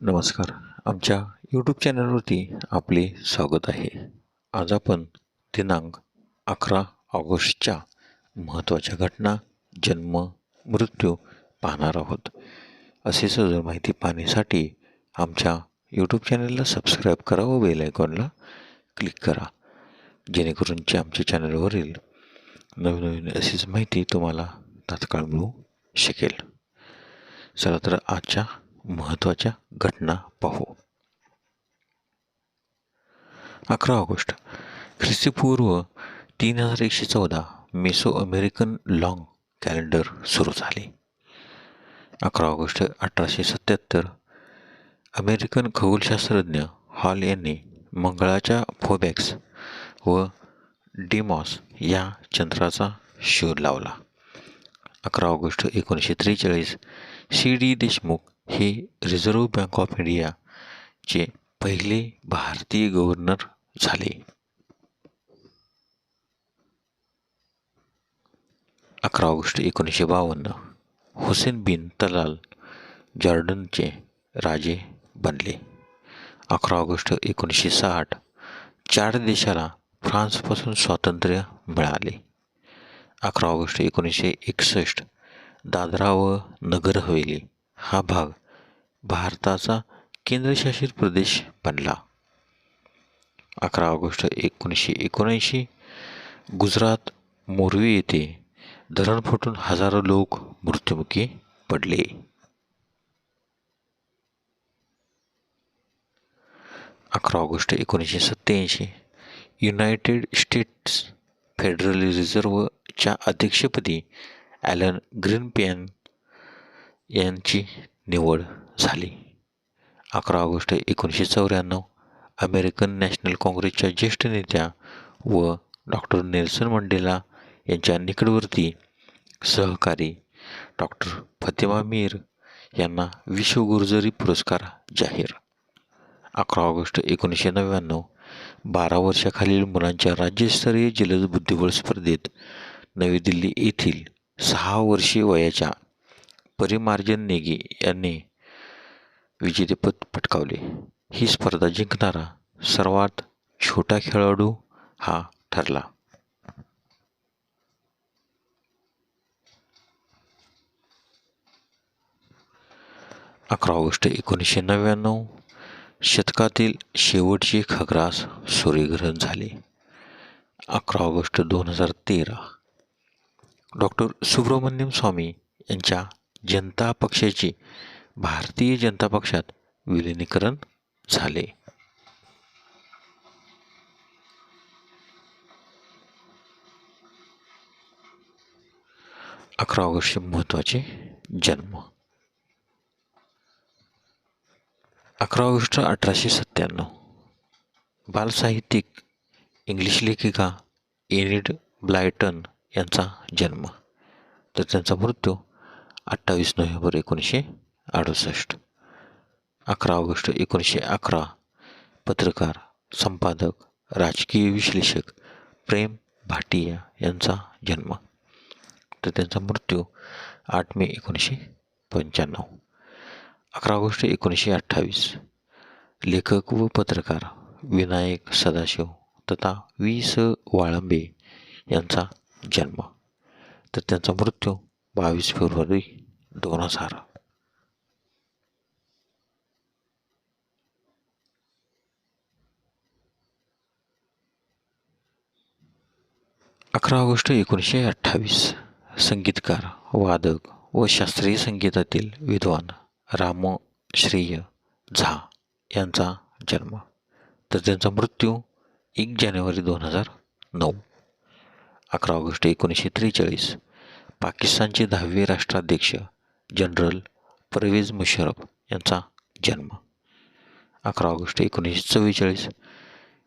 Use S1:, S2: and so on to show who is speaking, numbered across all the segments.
S1: नमस्कार. आमच्या यूट्यूब चॅनलवरती आपले स्वागत आहे. आज आपण दिनांक अकरा ऑगस्टच्या महत्त्वाच्या घटना जन्म मृत्यू पाहणार आहोत. असे सजळ माहिती पाहण्यासाठी आमच्या यूट्यूब चॅनलला सबस्क्राईब करा व बेल आयकॉनला क्लिक करा. जेणेकरून जे आमच्या चॅनलवरील नवीन नवीन अशीच माहिती तुम्हाला तात्काळ मिळू शकेल. चला तर आजच्या महत्त्वाच्या घटना पाहू. अकरा ऑगस्ट ख्रिस्तीपूर्व तीन हजार एकशे चौदा मेसो अमेरिकन लाँग कॅलेंडर सुरू झाले. अकरा ऑगस्ट अठराशे सत्याहत्तर अमेरिकन खगोलशास्त्रज्ञ हॉल यांनी मंगळाच्या फोबॅक्स व डिमॉस या चंद्राचा शोध लावला. अकरा ऑगस्ट एकोणीसशे त्रेचाळीस सी डी देशमुख हे रिझर्व्ह बँक ऑफ इंडियाचे पहिले भारतीय गव्हर्नर झाले. अकरा ऑगस्ट एकोणीसशे बावन्न हुसेन बिन तलाल जॉर्डनचे राजे बनले. अकरा ऑगस्ट एकोणीसशे साठ चार देशाला फ्रान्सपासून स्वातंत्र्य मिळाले. अकरा ऑगस्ट एकोणीसशे एकसष्ट दादरा व नगर हवेली. हा भाग भारताचा केंद्रशासित प्रदेश बनला. अकरा ऑगस्ट एकोणीसशे एकोणऐंशी गुजरात मोरवी येथे धरण फुटून हजारो लोक मृत्युमुखी पडले. अकरा ऑगस्ट एकोणीसशे सत्त्याऐंशी युनायटेड स्टेट्स फेडरल रिझर्व्हच्या अध्यक्षपदी ॲलन ग्रीनपॅन यांची निवड झाली. अकरा ऑगस्ट एकोणीसशे चौऱ्याण्णव अमेरिकन नॅशनल काँग्रेसच्या ज्येष्ठ नेत्या व डॉक्टर नेल्सन मंडेला यांच्या निकटवर्ती सहकारी डॉक्टर फतेमा मीर यांना विश्वगुरुजरी पुरस्कार जाहीर. अकरा ऑगस्ट एकोणीसशे नव्याण्णव बारा वर्षाखालील मुलांच्या राज्यस्तरीय जलद बुद्धिबळ स्पर्धेत नवी दिल्ली येथील सहा वर्षीय वयाच्या परिमार्जन नेगी यांनी विजेतेपद पटकावले. ही स्पर्धा जिंकणारा सर्वात छोटा खेळाडू हा ठरला. अकरा ऑगस्ट एकोणीसशे नव्याण्णव शतकातील शेवटचे खग्रास सूर्यग्रहण झाले. अकरा ऑगस्ट दोन हजार तेरा डॉक्टर सुब्रमण्यम स्वामी यांच्या जनता पक्षाचे भारतीय जनता पक्षात विलिनीकरण झाले. अकरा ऑगस्टचे महत्त्वाचे जन्म. अकरा ऑगस्ट अठराशे सत्त्याण्णव. बालसाहित्यिक इंग्लिश लेखिका एनिड ब्लायटन यांचा जन्म. तर त्यांचा मृत्यू अठ्ठावीस नोव्हेंबर एकोणीसशे अडुसष्ट. अकरा ऑगस्ट एकोणीसशे अकरा. पत्रकार संपादक राजकीय विश्लेषक प्रेम भाटिया यांचा जन्म. तर त्यांचा मृत्यू आठ मे एकोणीसशे पंच्याण्णव. अकरा ऑगस्ट एकोणीसशे अठ्ठावीस. लेखक व पत्रकार विनायक सदाशिव तथा वि स वाळंबे यांचा जन्म. तर त्यांचा मृत्यू बावीस फेब्रुवारी दोन हजार. अकरा ऑगस्ट एकोणीसशे अठ्ठावीस संगीतकार वादक व शास्त्रीय संगीतातील विद्वान रामश्रेय झा यांचा जन्म. तर त्यांचा मृत्यू एक जानेवारी दोन हजार नऊ. अकरा ऑगस्ट एकोणीसशे त्रेचाळीस पाकिस्तानचे दहावे राष्ट्राध्यक्ष जनरल परवेज मुशर्रफ यांचा जन्म अकरा ऑगस्ट एकोणीसशे चव्वेचाळीस.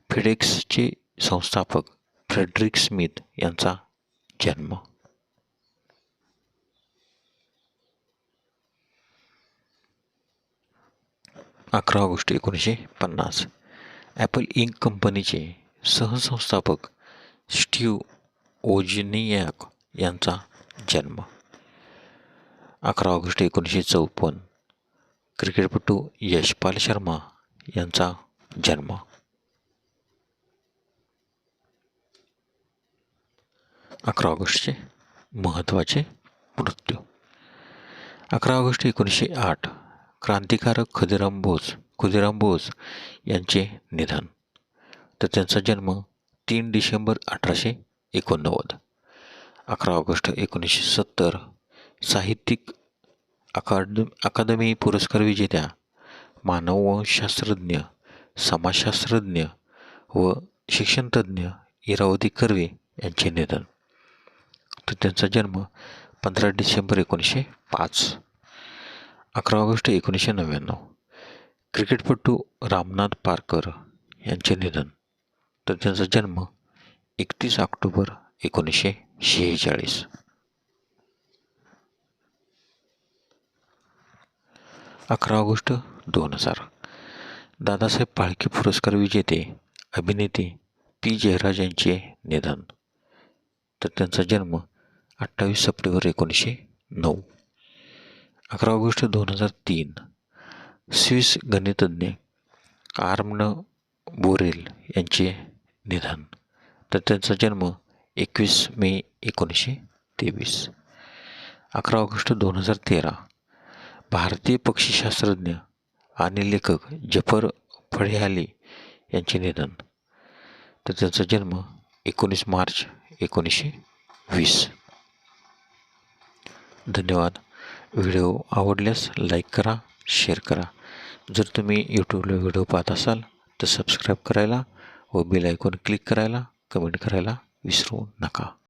S1: फिडेक्सचे संस्थापक फ्रेडरिक स्मिथ यांचा जन्म. अकरा ऑगस्ट एकोणीसशे पन्नास. ॲपल इंक कंपनीचे सहसंस्थापक स्टीव ओजिनियाक यांचा जन्म. अकरा ऑगस्ट एकोणीसशे चौपन्न. क्रिकेटपटू यशपाल शर्मा यांचा जन्म. अकरा ऑगस्टचे महत्त्वाचे मृत्यू. अकरा ऑगस्ट एकोणीसशे आठ. क्रांतिकारक खुदिराम बोस खुदिराम बोस यांचे निधन. तर त्यांचा जन्म तीन डिसेंबर अठराशे एकोणनव्वद. अकरा ऑगस्ट एकोणीसशे सत्तर साहित्यिक अकाद अकादमी पुरस्कार विजेत्या मानवशास्त्रज्ञ समाजशास्त्रज्ञ व शिक्षणतज्ज्ञ इरावती कर्वे यांचे निधन. तर त्यांचा जन्म पंधरा डिसेंबर एकोणीसशे पाच अकरा ऑगस्ट एकोणीसशे नव्याण्णव. क्रिकेटपटू रामनाथ पारकर यांचे निधन. तर त्यांचा जन्म एकतीस ऑक्टोबर एकोणीसशे शेहेचाळीस अकरा ऑगस्ट दोन हजार. दादासाहेब फाळके पुरस्कार विजेते अभिनेते पी. जयराज यांचे निधन. तर त्यांचा जन्म अठ्ठावीस सप्टेंबर एकोणीसशे नऊ. अकरा ऑगस्ट दोन हजार तीन. स्विस गणितज्ञ आर्मन बोरेल यांचे निधन. तर त्यांचा जन्म एकवीस मे एकोणीसशे तेवीस. अकरा ऑगस्ट दोन हजार तेरा. भारतीय पक्षीशास्त्रज्ञ आणि लेखक जफर फळेहाली यांचे निधन. तर त्यांचा जन्म एकोणीस मार्च एकोणीसशे वीस. धन्यवाद. व्हिडिओ आवडल्यास लाईक करा शेअर करा. जर तुम्ही यूट्यूबला व्हिडिओ पाहत असाल तर सबस्क्राईब करायला व बेल आयकॉन क्लिक करायला कमेंट करायला 後ろ、中、